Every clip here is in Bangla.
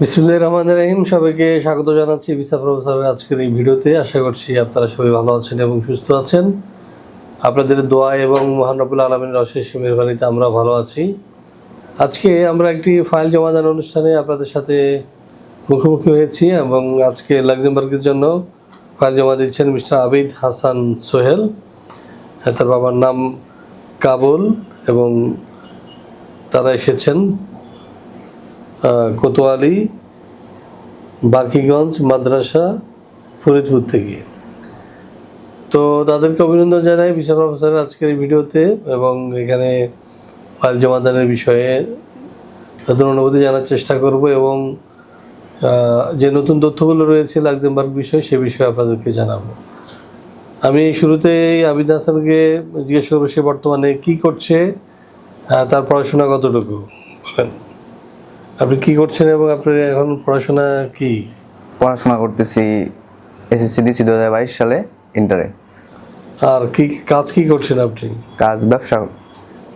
বিসমুল্লাহ রহমান রহিম। সবাইকে স্বাগত জানাচ্ছি ভিসা প্রফেসরের আজকের এই ভিডিওতে। আশা করছি আপনারা সবাই ভালো আছেন এবং সুস্থ আছেন। আপনাদের দোয়া এবং মহানবুল আলমের অশেষ মেহরবানিতে আমরা ভালো আছি। আজকে আমরা একটি ফাইল জমা দেওয়ার অনুষ্ঠানে আপনাদের সাথে মুখোমুখি হয়েছি এবং আজকে লাক্সেমবার্গের জন্য ফাইল জমা দিচ্ছেন মিস্টার আবিদ হাসান সোহেল। হ্যাঁ, তার বাবার নাম কাবুল এবং তারা এসেছেন। কোতোয়ালি, বাকিগঞ্জ, মাদ্রাসা, ফরিদপুর থেকে। তো তাদেরকে অভিনন্দন জানাই বিশাল প্রফেসরের আজকের এই ভিডিওতে এবং এখানে ফাইল জমাদানের বিষয়ে তাদের অনুভূতি জানার চেষ্টা করব এবং যে নতুন তথ্যগুলো রয়েছে লাক্সেমবার্গ বিষয়ে সে বিষয়ে আপনাদেরকে জানাব। আমি শুরুতে আবিদ হাসানকে জিজ্ঞেস করব সে বর্তমানে কি করছে তার পড়াশোনা কতটুকু? বলেন। আপনি কি করছেন এবং আপনার এখন পড়াশোনা কি? পড়াশোনা করতেছি এসএসসি দিছি দু হাজার বাইশ সালে ইন্টারে আর কি কাজ কি করছেন আপনি? কাজ ব্যবসা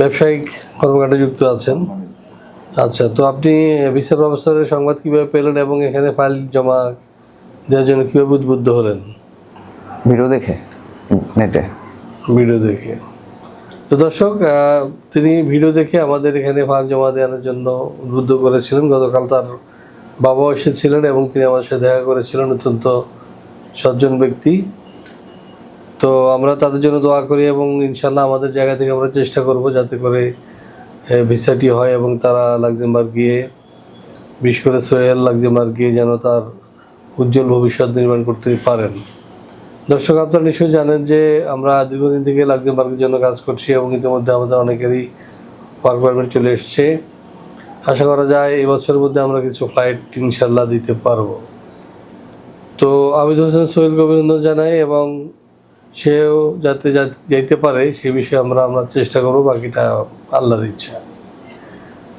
ব্যবসায়িক কর্মকাণ্ডে যুক্ত আছেন। আচ্ছা তো আপনি ভিসা প্রফেসরের সংবাদ কীভাবে পেলেন এবং এখানে ফাইল জমা দেওয়ার জন্য কীভাবে উদ্বুদ্ধ হলেন? ভিডিও দেখে নেটে। ভিডিও দেখে। তো দর্শক তিনি ভিডিও দেখে আমাদের এখানে ফাইল জমা দেওয়ার জন্য উদ্বুদ্ধ করেছিলেন। গতকাল তার বাবাও এসেছিলেন এবং তিনি আমার সাথে দেখা করেছিলেন। অত্যন্ত সজ্জন ব্যক্তি। তো আমরা তাদের জন্য দোয়া করি এবং ইনশাল্লাহ আমাদের জায়গা থেকে আমরা চেষ্টা করব যাতে করে ভিসাটি হয় এবং তারা লাক্সেমবার্গ গিয়ে, বিশেষ করে সোহেল লাক্সেমবার্গ গিয়ে যেন তার উজ্জ্বল ভবিষ্যৎ নির্মাণ করতে পারেন। দর্শক, আপনারা নিশ্চয়ই জানেন যে আমরা দীর্ঘদিন থেকে লাক্সেমবার্গের জন্য কাজ করছি এবং ইতিমধ্যে আমাদের অনেকেরই ওয়ার্ক পারমিট চলে এসছে। আশা করা যায় এই বছরের মধ্যে আমরা কিছু ফ্লাইট ইনশাল্লাহ দিতে পারব। তো আবিদ হোসেন সোহেলকে অভিনন্দন জানাই এবং সেও যাতে যাইতে পারে সে বিষয়ে আমরা আমরা চেষ্টা করব, বাকিটা আল্লাহর ইচ্ছা।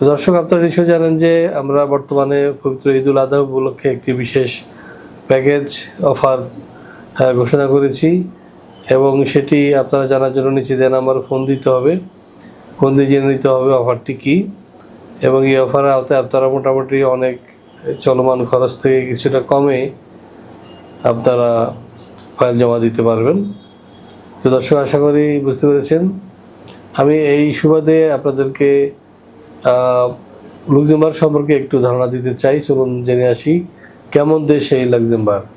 দর্শক, আপনারা নিশ্চয়ই জানেন যে আমরা বর্তমানে পবিত্র ঈদুল আজহা উপলক্ষে একটি বিশেষ প্যাকেজ অফার ঘোষণা করেছি। এবং সেটি আপনারা জানার জন্য নিচে দেন আমার ফোন দিতে হবে। ফোন দিয়ে জেনে নিতে হবে অফারটি কী। এবং এই অফারের আওতায় আপনারা মোটামুটি অনেক চলমান খরচ থেকে কিছুটা কমে আপনারা ফাইল জমা দিতে পারবেন। তো দর্শক আশা করি বুঝতে পেরেছেন। আমি এই সুবাদে আপনাদেরকে আহ, লুক্সেমবার্গ সম্পর্কে একটু ধারণা দিতে চাই। চলুন জেনে আসি কেমন দেশ এই লাক্সেমবার্গ?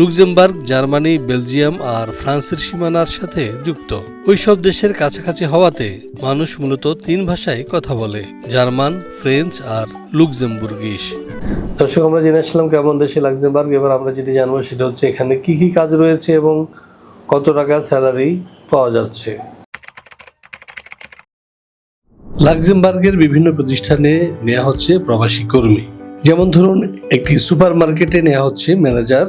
Luxembourg Germany Belgium আর ফ্রান্সের সীমানার সাথে যুক্ত। ওইসব দেশের কাছাকাছি হওয়াতে মানুষ মূলত তিন ভাষায় কথা বলে জার্মান ফ্রেঞ্চ আর লুক্সেমবুর্গিশ। দর্শক আমরা জেনে আসলাম কেমন দেশে লাক্সেমবার্গ এবার আমরা যেটি জানব সেটা হচ্ছে এখানে কি কি কাজ রয়েছে এবং কত টাকা স্যালারি পাওয়া যাচ্ছে। লাক্সেমবার্গের বিভিন্ন প্রতিষ্ঠানে নেওয়া হচ্ছে প্রবাসী কর্মী। যেমন ধরুন একটি সুপার মার্কেটে নেওয়া হচ্ছে ম্যানেজার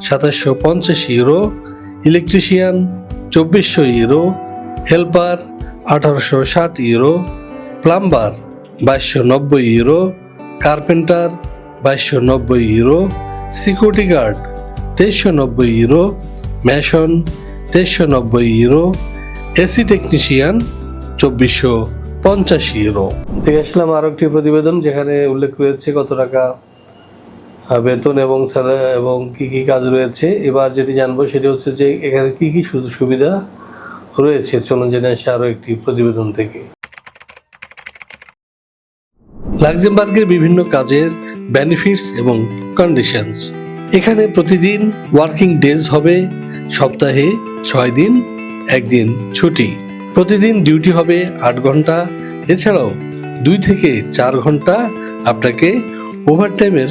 সাতাশশো পঞ্চাশ ইউরো ইলেকট্রিশিয়ান চব্বিশশো ইউরো হেল্পার আঠারোশো ষাট ইউরো প্লাম্বার বাইশশো নব্বই ইউরো কার্পেন্টার বাইশশো নব্বই ইউরো সিকিউরিটি গার্ড তেইশশো নব্বই ইউরো ম্যাশন তেইশশো নব্বই ইউরো এসি টেকনিশিয়ান চব্বিশশো পঞ্চাশ ইউরো দেখে আসলাম আরও একটি প্রতিবেদন যেখানে উল্লেখ রয়েছে কত টাকা বেতন এবং এবং কি কি কাজ রয়েছে। এবার যেটি জানব সেটি হচ্ছে যে এখানে কি কি সুযোগ সুবিধা রয়েছে। চলুন জেনে আসি আরও একটি প্রতিবেদন থেকে। লাক্সেমবার্গের বিভিন্ন কাজের বেনিফিটস এবং কন্ডিশনস এখানে প্রতিদিন ওয়ার্কিং ডেজ হবে সপ্তাহে ছয় দিন, একদিন ছুটি। প্রতিদিন ডিউটি হবে আট ঘণ্টা। এছাড়াও দুই থেকে চার ঘণ্টা আপনাকে ওভারটাইমের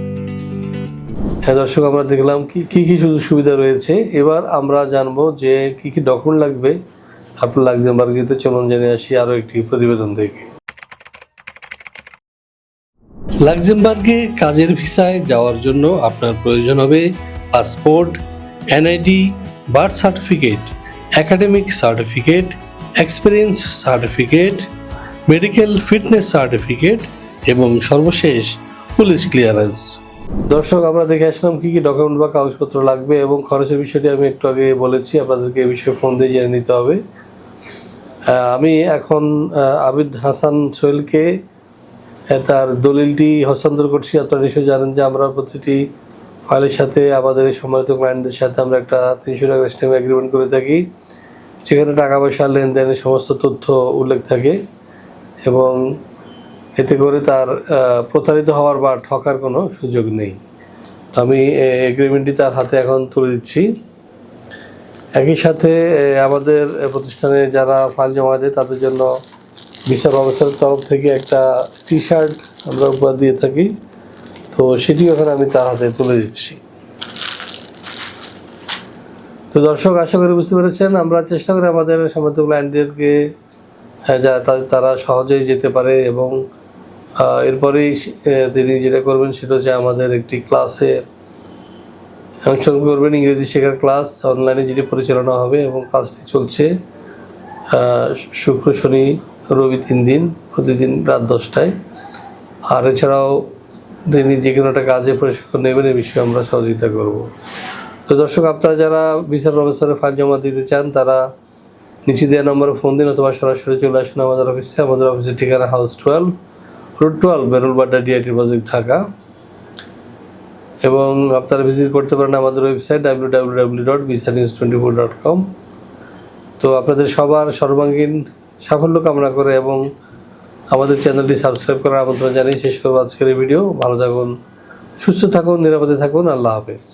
হ্যাঁ দর্শক, আমরা দেখলাম কি কি কি সুযোগ সুবিধা রয়েছে। এবার আমরা জানব যে কি কি ডকুমেন্ট লাগবে। আপনার লাক্সেমবার্গিতে চলুন জেনে আসি আরও একটি প্রতিবেদন থেকে লাক্সেমবার্গে কাজের ভিসায় যাওয়ার জন্য আপনার প্রয়োজন হবে passport, NID, birth certificate, academic certificate, experience certificate, medical fitness certificate এবং সর্বশেষ পুলিশ ক্লিয়ারেন্স। দর্শক, আমরা দেখে আসলাম কি কি ডকুমেন্ট বা কাগজপত্র লাগবে এবং খরচের বিষয়টি আমি একটু আগে বলেছি, আপনাদেরকে এই বিষয়ে ফোন দিয়ে জেনে নিতে হবে। আমি এখন আবিদ হাসান সোহেলকে তার দলিলটি হস্তান্তর করছি। আপনারা নিশ্চয়ই জানেন যে আমরা প্রতিটি ফাইলের সাথে আমাদের সম্মানিত ক্লায়েন্টদের সাথে আমরা একটা তিনশো টাকা স্টেম অ্যাগ্রিমেন্ট করে থাকি। সেখানে টাকা পয়সা লেনদেনের সমস্ত তথ্য উল্লেখ থাকে এবং এতে করে তার প্রতারিত হওয়ার বা ঠকার কোনো সুযোগ নেই। তো আমি এগ্রিমেন্টটি তার হাতে এখন তুলে দিচ্ছি। একই সাথে আমাদের প্রতিষ্ঠানে যারা ফাইল জমা দেয় তাদের জন্য বিচার ব্যবস্থার তরফ থেকে একটা টি শার্ট আমরা উপহার দিয়ে থাকি। তো সেটি এখন আমি তার হাতে তুলে দিচ্ছি। তো দর্শক আশা করি বুঝতে পেরেছেন আমরা চেষ্টা করি আমাদের সমস্ত ক্লায়েন্টদেরকে হ্যাঁ, যা তারা সহজেই যেতে পারে এবং এরপরেই তিনি যেটা করবেন সেটা হচ্ছে আমাদের একটি ক্লাসে অংশগ্রহণ করবেন, ইংরেজি শেখার ক্লাস, অনলাইনে যেটি পরিচালনা হবে এবং ক্লাসটি চলছে শুক্র, শনি, রবি তিন দিন, প্রতিদিন রাত দশটায়। আর এছাড়াও তিনি যে কোনো একটা কাজে প্রশিক্ষণ নেবেন এই বিষয়ে আমরা সহযোগিতা করব। তো দর্শক, আপনারা যারা বিচার প্রফেসরের ফাইল জমা দিতে চান, তারা নিচে দেওয়া নম্বরে ফোন দিন, অথবা সরাসরি চলে আসুন আমাদের অফিসে। আমাদের অফিসের ঠিকানা house twelve. Road twelve বেরুলবাড্ডা DIT project Dhaka এবং আপনারা ভিজিট করতে পারেন আমাদের website W W W dot বিসা news twenty four dot com তো আপনাদের সবার সর্বাঙ্গীন সাফল্য কামনা করে এবং আমাদের চ্যানেলটি সাবস্ক্রাইব করার আমন্ত্রণ জানিয়ে শেষ করব আজকের এই ভিডিও ভালো থাকুন, সুস্থ থাকুন, নিরাপদে থাকুন। আল্লাহ হাফেজ।